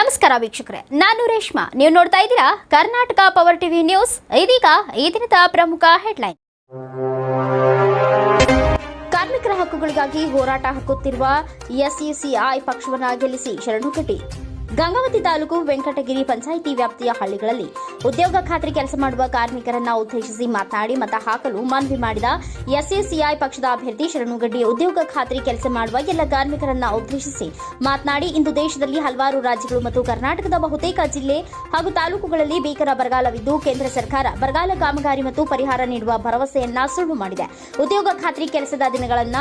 ನಮಸ್ಕಾರ ವೀಕ್ಷಕರೇ, ನಾನು ರೇಷ್ಮಾ. ನೀವು ನೋಡ್ತಾ ಇದ್ದೀರಾ ಕರ್ನಾಟಕ ಪವರ್ ಟಿವಿ ನ್ಯೂಸ್ ಇದೀಗ ಈ ದಿನದ ಪ್ರಮುಖ ಹೆಡ್ಲೈನ್. ಕಾರ್ಮಿಕರ ಹಕ್ಕುಗಳಿಗಾಗಿ ಹೋರಾಟ ಹಾಕುತ್ತಿರುವ ಎಸ್ಯುಸಿಐ ಪಕ್ಷವನ್ನ ಗೆಲ್ಲಿಸಿ ಶರಣು ಕಟ್ಟಿ. ಗಂಗಾವತಿ ತಾಲೂಕು ವೆಂಕಟಗಿರಿ ಪಂಚಾಯಿತಿ ವ್ಯಾಪ್ತಿಯ ಹಳ್ಳಿಗಳಲ್ಲಿ ಉದ್ಯೋಗ ಖಾತ್ರಿ ಕೆಲಸ ಮಾಡುವ ಕಾರ್ಮಿಕರನ್ನ ಉದ್ದೇಶಿಸಿ ಮಾತನಾಡಿ ಮತ ಹಾಕಲು ಮನವಿ ಮಾಡಿದ ಎಸ್ಎಸಿಐ ಪಕ್ಷದ ಅಭ್ಯರ್ಥಿ ಶರಣುಗಡ್ಡಿ ಉದ್ಯೋಗ ಖಾತ್ರಿ ಕೆಲಸ ಮಾಡುವ ಎಲ್ಲ ಕಾರ್ಮಿಕರನ್ನ ಉದ್ದೇಶಿಸಿ ಮಾತನಾಡಿ ಇಂದು ದೇಶದಲ್ಲಿ ಹಲವಾರು ರಾಜ್ಯಗಳು ಮತ್ತು ಕರ್ನಾಟಕದ ಬಹುತೇಕ ಜಿಲ್ಲೆ ಹಾಗೂ ತಾಲೂಕುಗಳಲ್ಲಿ ಭೀಕರ ಬರಗಾಲವಿದ್ದು ಕೇಂದ್ರ ಸರ್ಕಾರ ಬರಗಾಲ ಕಾಮಗಾರಿ ಮತ್ತು ಪರಿಹಾರ ನೀಡುವ ಭರವಸೆಯನ್ನ ಸುಳ್ಳು ಮಾಡಿದೆ. ಉದ್ಯೋಗ ಖಾತ್ರಿ ಕೆಲಸದ ದಿನಗಳನ್ನ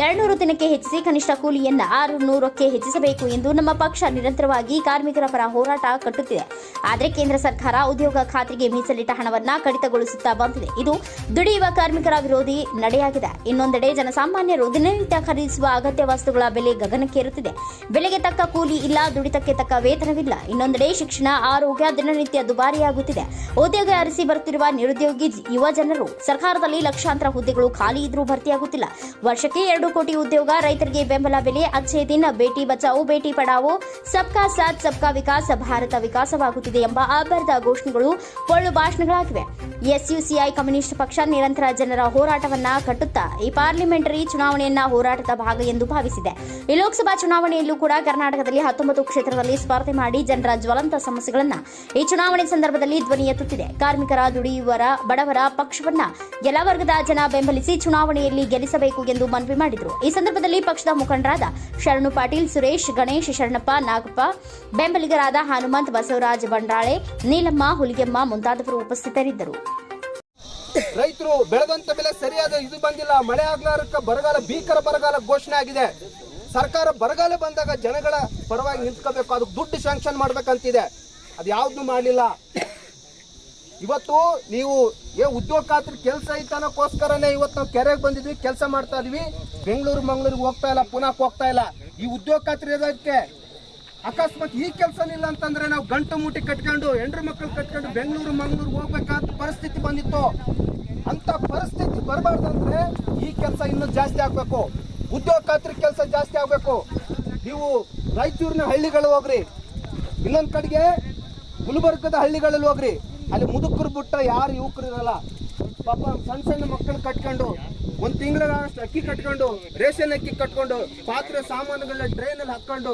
ಎರಡ್ನೂರು ದಿನಕ್ಕೆ ಹೆಚ್ಚಿಸಿ ಕನಿಷ್ಠ ಕೂಲಿಯನ್ನ ಆರು ನೂರಕ್ಕೆ ಹೆಚ್ಚಿಸಬೇಕು ಎಂದು ನಮ್ಮ ಪಕ್ಷ ನಿರಂತರವಾಗಿ ಕಾರ್ಮಿಕರ ಪರ ಹೋರಾಟ ಕಟ್ಟುತ್ತಿದೆ. ಆದರೆ ಕೇಂದ್ರ ಸರ್ಕಾರ ಉದ್ಯೋಗ ಖಾತ್ರಿಗೆ ಮೀಸಲಿಟ್ಟ ಹಣವನ್ನ ಕಡಿತಗೊಳಿಸುತ್ತಾ ಬಂದಿದೆ. ಇದು ದುಡಿಯುವ ಕಾರ್ಮಿಕರ ವಿರೋಧಿ ನಡೆಯಾಗಿದೆ. ಇನ್ನೊಂದೆಡೆ ಜನಸಾಮಾನ್ಯರು ದಿನನಿತ್ಯ ಖರೀದಿಸುವ ಅಗತ್ಯ ವಸ್ತುಗಳ ಬೆಲೆ ಗಗನಕ್ಕೇರುತ್ತಿದೆ ಬೆಲೆಗೆ ತಕ್ಕ ಕೂಲಿ ಇಲ್ಲ, ದುಡಿತಕ್ಕೆ ತಕ್ಕ ವೇತನವಿಲ್ಲ. ಇನ್ನೊಂದೆಡೆ ಶಿಕ್ಷಣ, ಆರೋಗ್ಯ ದಿನನಿತ್ಯ ದುಬಾರಿಯಾಗುತ್ತಿದೆ. ಉದ್ಯೋಗ ಅರಸಿ ಬರುತ್ತಿರುವ ನಿರುದ್ಯೋಗಿ ಯುವ ಜನರು, ಸರ್ಕಾರದಲ್ಲಿ ಲಕ್ಷಾಂತರ ಹುದ್ದೆಗಳು ಖಾಲಿ ಇದ್ರೂ ಭರ್ತಿಯಾಗುತ್ತಿಲ್ಲ. ವರ್ಷಕ್ಕೆ ಎರಡು ಕೋಟಿ ಉದ್ಯೋಗ ರೈತರಿಗೆ ಬೆಂಬಲ ಬೆಲೆ ಅಚ್ಚೆ ದಿನ ಬೇಟಿ ಬಚಾವು, ಬೇಟಿ ಪಡಾವೋ, ಸಬ್ಕಾ ಸಾಥ್ ಸಬ್ಕಾ ವಿಕಾಸ, ಭಾರತ ವಿಕಾಸವಾಗುತ್ತಿದೆ ಎಂಬ ಆಭರದ ಘೋಷಣೆಗಳು ಪೊಳ್ಳು ಭಾಷಣಗಳಾಗಿವೆ. ಎಸ್ಯುಸಿಐ ಕಮ್ಯುನಿಸ್ಟ್ ಪಕ್ಷ ನಿರಂತರ ಜನರ ಹೋರಾಟವನ್ನ ಕಟ್ಟುತ್ತಾ ಈ ಪಾರ್ಲಿಮೆಂಟರಿ ಚುನಾವಣೆಯನ್ನ ಹೋರಾಟದ ಭಾಗ ಎಂದು ಭಾವಿಸಿದೆ. ಈ ಲೋಕಸಭಾ ಚುನಾವಣೆಯಲ್ಲೂ ಕೂಡ ಕರ್ನಾಟಕದಲ್ಲಿ ಹತ್ತೊಂಬತ್ತು ಕ್ಷೇತ್ರದಲ್ಲಿ ಸ್ಪರ್ಧೆ ಮಾಡಿ ಜನರ ಜ್ವಲಂತ ಸಮಸ್ಯೆಗಳನ್ನ ಈ ಚುನಾವಣೆ ಸಂದರ್ಭದಲ್ಲಿ ಧ್ವನಿ ಎತ್ತುತ್ತಿದೆ. ಕಾರ್ಮಿಕರ, ದುಡಿಯುವರ, ಬಡವರ ಪಕ್ಷವನ್ನ ಎಲ್ಲ ವರ್ಗದ ಜನ ಬೆಂಬಲಿಸಿ ಚುನಾವಣೆಯಲ್ಲಿ ಗೆಲ್ಲಿಸಬೇಕು ಎಂದು ಮನವಿ ಮಾಡಿದರು. ಈ ಸಂದರ್ಭದಲ್ಲಿ ಪಕ್ಷದ ಮುಖಂಡರಾದ ಶರಣು ಪಾಟೀಲ್, ಸುರೇಶ್, ಗಣೇಶ್, ಶರಣಪ್ಪ, ನಾಗಪ್ಪ ಬೆಂಬಲಿಗರಾದ ಹನುಮಂತ್ ಬಸವರಾಜ್ ಬಂಡಾಳೆ, ನೀಲಮ್ಮ, ಹುಲಿಗೆಮ್ಮ ಮುಂತಾದವರು ಉಪಸ್ಥಿತರಿದ್ದರು. ರೈತರು ಬೆಳೆದಂತ ಬೆಲೆ ಸರಿಯಾದ ಇದು ಬಂದಿಲ್ಲ. ಮಳೆ ಆಗ್ಲಾರಕ್ಕ ಬರಗಾಲ, ಭೀಕರ ಬರಗಾಲ ಘೋಷಣೆ ಆಗಿದೆ. ಸರ್ಕಾರ ಬರಗಾಲ ಬಂದಾಗ ಜನಗಳ ಪರವಾಗಿ ನಿಂತ್ಕೋಬೇಕು. ಅದಕ್ಕೆ ದುಡ್ಡು ಸ್ಯಾಂಕ್ಷನ್ ಮಾಡ್ಬೇಕಂತಿದೆ. ಅದು ಯಾವ್ದು ಮಾಡಲಿಲ್ಲ. ಇವತ್ತು ನೀವು ಏ ಉದ್ಯೋಗ ಖಾತ್ರಿ ಕೆಲಸ ಐತನಕ್ಕೋಸ್ಕರನೇ ಇವತ್ತು ನಾವು ಕೆರೆಗೆ ಬಂದಿದ್ವಿ, ಕೆಲಸ ಮಾಡ್ತಾ ಇದೀವಿ. ಬೆಂಗಳೂರು, ಮಂಗಳೂರಿಗೆ ಹೋಗ್ತಾ ಇಲ್ಲ ಪುನಃ ಹೋಗ್ತಾ ಇಲ್ಲ. ಈ ಉದ್ಯೋಗ ಖಾತ್ರಿ ಇರೋದಕ್ಕೆ ಅಕಸ್ಮಾತ್ ಈ ಕೆಲಸ ಇಲ್ಲ ಅಂತಂದ್ರೆ ನಾವು ಗಂಟು ಮೂಟಿ ಕಟ್ಕೊಂಡು ಹೆಂಡ್ರ ಮಕ್ಕಳು ಕಟ್ಕೊಂಡು ಬೆಂಗಳೂರು, ಮಂಗಳೂರು ಹೋಗ್ಬೇಕಾದ ಪರಿಸ್ಥಿತಿ ಬಂದಿತ್ತು. ಅಂತ ಪರಿಸ್ಥಿತಿ ಬರಬಾರ್ದಂದ್ರೆ ಈ ಕೆಲಸ ಇನ್ನೂ ಜಾಸ್ತಿ ಆಗ್ಬೇಕು. ಉದ್ಯೋಗ ಖಾತ್ರಿ ಕೆಲಸ ಜಾಸ್ತಿ ಆಗ್ಬೇಕು. ನೀವು ರಾಯಚೂರಿನ ಹಳ್ಳಿಗಳು ಹೋಗ್ರಿ. ಇನ್ನೊಂದ್ ಕಡೆಗೆ ಗುಲ್ಬರ್ಗದ ಹಳ್ಳಿಗಳಲ್ಲಿ ಹೋಗ್ರಿ. ಅಲ್ಲಿ ಮುದುಕರು ಬಿಟ್ಟ ಯಾರು ಯುವಕರು ಇರಲ್ಲ. ಪಾಪ ಸಣ್ಣ ಸಣ್ಣ ಮಕ್ಕಳು ಕಟ್ಕೊಂಡು, ಒಂದ್ ತಿಂಗಳ ಅಕ್ಕಿ ಕಟ್ಕೊಂಡು, ರೇಷನ್ ಅಕ್ಕಿ ಕಟ್ಕೊಂಡು, ಪಾತ್ರೆ ಸಾಮಾನುಗಳನ್ನ ಟ್ರೈನ್ ಅಲ್ಲಿ ಹಾಕೊಂಡು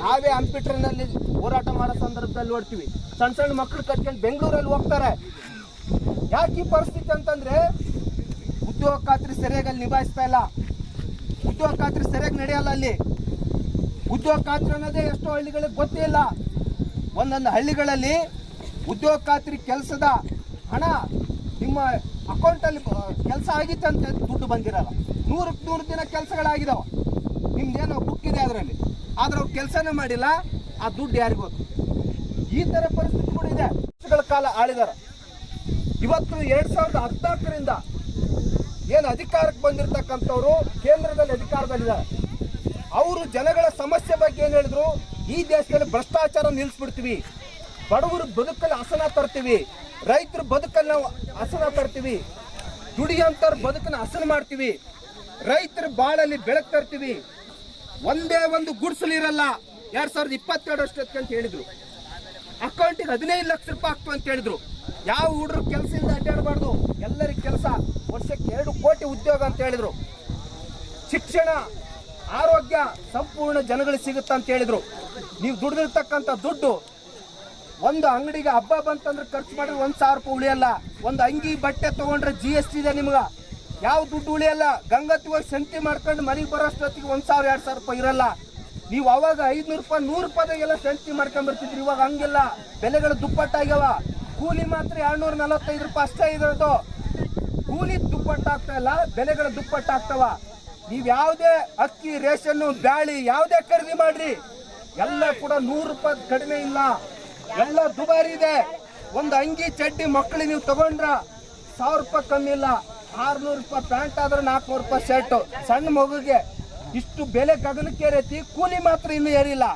ನಾವೇ ಅಂಪಿಟ್ರನಲ್ಲಿ ಹೋರಾಟ ಮಾಡೋ ಸಂದರ್ಭದಲ್ಲಿ ನೋಡ್ತೀವಿ ಸಣ್ಣ ಸಣ್ಣ ಮಕ್ಕಳು ಕಟ್ಕೊಂಡು ಬೆಂಗಳೂರಲ್ಲಿ ಹೋಗ್ತಾರೆ. ಯಾಕೆ ಈ ಪರಿಸ್ಥಿತಿ ಅಂತಂದ್ರೆ, ಉದ್ಯೋಗ ಖಾತ್ರಿ ಸರಿಯಾಗಿ ಅಲ್ಲಿ ನಿಭಾಯಿಸ್ತಾ ಇಲ್ಲ. ಉದ್ಯೋಗ ಖಾತ್ರಿ ಸರಿಯಾಗಿ ನಡೆಯಲ್ಲ ಅಲ್ಲಿ. ಉದ್ಯೋಗ ಖಾತ್ರಿ ಅನ್ನೋದೇ ಎಷ್ಟೋ ಹಳ್ಳಿಗಳಿಗೆ ಗೊತ್ತೇ ಇಲ್ಲ. ಒಂದೊಂದು ಹಳ್ಳಿಗಳಲ್ಲಿ ಉದ್ಯೋಗ ಖಾತ್ರಿ ಕೆಲಸದ ಹಣ ನಿಮ್ಮ ಅಕೌಂಟಲ್ಲಿ ಕೆಲಸ ಆಗಿತ್ತಂತೆ, ದುಡ್ಡು ಬಂದಿರಲ್ಲ. ನೂರಕ್ಕೆ ನೂರು ದಿನ ಕೆಲಸಗಳಾಗಿದಾವ. ನಿಮ್ದೇನೋ ಬುಕ್ ಇದೆ ಅದರಲ್ಲಿ. ಆದ್ರೆ ಅವ್ರು ಕೆಲಸನೇ ಮಾಡಿಲ್ಲ, ಆ ದುಡ್ಡು ಯಾರಿಗೂ ಈ ಥರ ಪರಿಸ್ಥಿತಿ ಕೂಡ ಇದೆ. ವರ್ಷಗಳ ಕಾಲ ಆಳಿದಾರ. ಇವತ್ತು ಎರಡು ಸಾವಿರದ ಹದಿನಾಲ್ಕರಿಂದ ಏನು ಅಧಿಕಾರಕ್ಕೆ ಬಂದಿರತಕ್ಕಂಥವ್ರು ಕೇಂದ್ರದಲ್ಲಿ ಅಧಿಕಾರದಲ್ಲಿದ್ದಾರೆ. ಅವರು ಜನಗಳ ಸಮಸ್ಯೆ ಬಗ್ಗೆ ಏನು ಹೇಳಿದ್ರು? ಈ ದೇಶದಲ್ಲಿ ಭ್ರಷ್ಟಾಚಾರ ನಿಲ್ಲಿಸ್ಬಿಡ್ತೀವಿ ಬಡವರು ಬದುಕಲ್ಲಿ ಹಸನ ತರ್ತೀವಿ. ರೈತರ ಬದುಕಲ್ಲಿ ನಾವು ಹಸನ ತರ್ತೀವಿ. ದುಡಿಯಂಥವ್ರ ಬದುಕನ್ನು ಹಸನ ಮಾಡ್ತೀವಿ. ರೈತರ ಬಾಳಲ್ಲಿ ಬೆಳಕು ತರ್ತೀವಿ. ಒಂದೇ ಒಂದು ಗುಡ್ಸಲು ಇರಲ್ಲ ಎರಡ್ ಸಾವಿರದ ಇಪ್ಪತ್ತೆರಡು ಅಷ್ಟೊತ್ತಿಗೆ ಅಂತ ಹೇಳಿದ್ರು. ಅಕೌಂಟಿಗೆ ಹದಿನೈದು ಲಕ್ಷ ರೂಪಾಯಿ ಆಗ್ತು ಅಂತ ಹೇಳಿದ್ರು. ಯಾವ ಹುಡುಗರು ಕೆಲಸದಿಂದ ಅಡ್ಡಾಡಬಾರ್ದು? ಎಲ್ಲರಿಗೆ ಕೆಲಸ. ವರ್ಷಕ್ಕೆ ಎರಡು ಕೋಟಿ ಉದ್ಯೋಗ ಅಂತ ಹೇಳಿದ್ರು. ಶಿಕ್ಷಣ, ಆರೋಗ್ಯ ಸಂಪೂರ್ಣ ಜನಗಳಿಗೆ ಸಿಗುತ್ತಾ ಅಂತ ಹೇಳಿದ್ರು. ನೀವು ದುಡ್ದಿರ್ತಕ್ಕಂಥ ದುಡ್ಡು ಒಂದು ಅಂಗಡಿಗೆ ಹಬ್ಬ ಬಂತಂದ್ರೆ ಖರ್ಚು ಮಾಡಿದ್ರೆ ಒಂದ್ ಸಾವಿರ ರೂಪಾಯಿ ಉಳಿಯಲ್ಲ. ಒಂದು ಅಂಗಿ ಬಟ್ಟೆ ತಗೊಂಡ್ರೆ ಜಿ ಎಸ್ ಟಿ ಇದೆ ನಿಮ್ಗೆ. ಯಾವ ದುಡ್ಡು ಉಳಿಯಲ್ಲ? ಗಂಗತ್ತಿ ಹೋಗಿ ಸಂತಿ ಮಾಡ್ಕೊಂಡು ಮನೆಗೆ ಬರೋಷ್ಟೊತ್ತಿಗೆ ಒಂದು ಸಾವಿರ, ಎರಡು ಸಾವಿರ ರೂಪಾಯಿ ಇರಲ್ಲ. ನೀವು ಅವಾಗ ಐದ್ನೂರು ರೂಪಾಯಿ, ನೂರು ರೂಪಾಯಿಗೆಲ್ಲ ಸಂತಿ ಮಾಡ್ಕೊಂಡ್ ಬರ್ತಿದ್ರಿ. ಇವಾಗ ಹಂಗಿಲ್ಲ. ಬೆಲೆಗಳು ದುಪ್ಪಟ್ಟಾಗ್ಯಾವ. ಕೂಲಿ ಮಾತ್ರ ಎರಡ್ನೂರ ನಲವತ್ತೈದು ರೂಪಾಯಿ ಅಷ್ಟೇ ಇರೋದು. ಕೂಲಿ ದುಪ್ಪಟ್ಟಾಗ್ತಾ ಇಲ್ಲ, ಬೆಲೆಗಳು ದುಪ್ಪಟ್ಟಾಗ್ತಾವ. ನೀವು ಯಾವುದೇ ಅಕ್ಕಿ ರೇಷನ್ ಬ್ಯಾಳಿ ಯಾವುದೇ ಖರೀದಿ ಮಾಡ್ರಿ. ಎಲ್ಲ ಕೂಡ ನೂರು ರೂಪಾಯಿ ಕಡಿಮೆ ಇಲ್ಲ. ಎಲ್ಲ ದುಬಾರಿ ಇದೆ. ಒಂದು ಅಂಗಿ ಚಡ್ಡಿ ಮಕ್ಕಳಿಗೆ ನೀವು ತಗೊಂಡ್ರ ಸಾವಿರ ರೂಪಾಯಿ ಕಮ್ಮಿ ಇಲ್ಲ. ಆರ್ನೂರು ರೂಪಾಯಿ ಪ್ಯಾಂಟ್ ಆದ್ರೆ ನಾಲ್ಕುನೂರು ರೂಪಾಯಿ ಶರ್ಟ್. ಸಣ್ಣ ಮಗುಗೆ ಇಷ್ಟು ಬೆಲೆ ಗಗನಕ್ಕೆ ಏರೈತಿ ಕೂಲಿ ಮಾತ್ರ ಇನ್ನೂ ಏರಿಲ್ಲ.